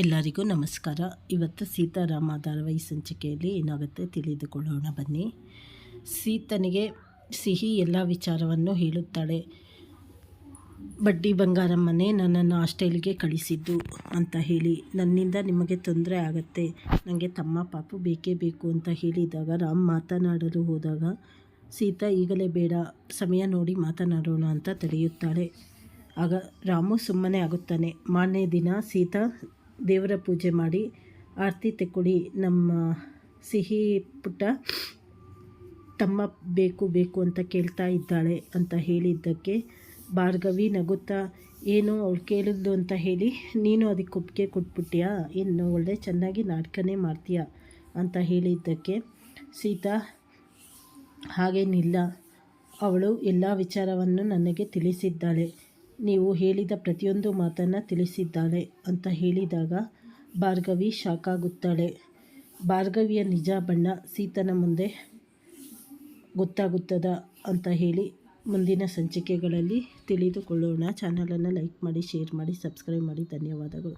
ಎಲ್ಲರಿಗೂ ನಮಸ್ಕಾರ. ಇವತ್ತು ಸೀತಾರಾಮ ಧಾರಾವಾಹಿ ಸಂಚಿಕೆಯಲ್ಲಿ ಏನಾಗುತ್ತೆ ತಿಳಿದುಕೊಳ್ಳೋಣ ಬನ್ನಿ. ಸೀತನಿಗೆ ಸಿಹಿ ಎಲ್ಲ ವಿಚಾರವನ್ನು ಹೇಳುತ್ತಾಳೆ. ಬಡ್ಡಿ ಬಂಗಾರಮ್ಮನೇ ನನ್ನನ್ನು ಹಾಸ್ಟೆಲ್ಗೆ ಕಳಿಸಿದ್ದು ಅಂತ ಹೇಳಿ, ನನ್ನಿಂದ ನಿಮಗೆ ತೊಂದರೆ ಆಗುತ್ತೆ. ನನಗೆ ತಮ್ಮ ಪಾಪು ಬೇಕೇ ಬೇಕು ಅಂತ ಹೇಳಿದಾಗ ರಾಮ್ ಮಾತನಾಡಲು ಹೋದಾಗ ಸೀತಾ ಈಗಲೇ ಬೇಡ, ಸಮಯ ನೋಡಿ ಮಾತನಾಡೋಣ ಅಂತ ತಡೆಯುತ್ತಾಳೆ. ಆಗ ರಾಮು ಸುಮ್ಮನೆ ಆಗುತ್ತಾನೆ. ಮಾರನೇ ದಿನ ಸೀತಾ ದೇವರ ಪೂಜೆ ಮಾಡಿ ಆರತಿ ತೆಕ್ಕೊಡಿ. ನಮ್ಮ ಸಿಹಿ ಪುಟ್ಟ ತಮ್ಮ ಬೇಕು ಬೇಕು ಅಂತ ಕೇಳ್ತಾ ಇದ್ದಾಳೆ ಅಂತ ಹೇಳಿದ್ದಕ್ಕೆ ಭಾರ್ಗವಿ ನಗುತ್ತಾ, ಏನು ಅವಳು ಕೇಳಿದ್ಲು ಅಂತ ಹೇಳಿ, ನೀನು ಅದಕ್ಕೆ ಒಪ್ಪಿಗೆ ಕೊಟ್ಬಿಟ್ಟಿಯಾ ಇನ್ನು ಒಳ್ಳೆ ಚೆನ್ನಾಗಿ ನಾಟಕನೇ ಮಾಡ್ತೀಯ? ಅಂತ ಹೇಳಿದ್ದಕ್ಕೆ, ಸೀತಾ, ಹಾಗೇನಿಲ್ಲ. ಅವಳು ಎಲ್ಲ ವಿಚಾರವನ್ನು ನನಗೆ ತಿಳಿಸಿದ್ದಾಳೆ. ನೀವು ಹೇಳಿದ ಪ್ರತಿಯೊಂದು ಮಾತನ್ನು ತಿಳಿಸಿದ್ದಾಳೆ ಅಂತ ಹೇಳಿದಾಗ ಭಾರ್ಗವಿ ಶಾಕಾಗುತ್ತಾಳೆ. ಭಾರ್ಗವಿಯ ನಿಜ ಬಣ್ಣ ಸೀತನ ಮುಂದೆ ಗೊತ್ತಾಗುತ್ತದ ಅಂತ ಹೇಳಿ ಮುಂದಿನ ಸಂಚಿಕೆಗಳಲ್ಲಿ ತಿಳಿದುಕೊಳ್ಳೋಣ. ಚಾನಲನ್ನು ಲೈಕ್ ಮಾಡಿ, ಶೇರ್ ಮಾಡಿ, ಸಬ್ಸ್ಕ್ರೈಬ್ ಮಾಡಿ. ಧನ್ಯವಾದಗಳು.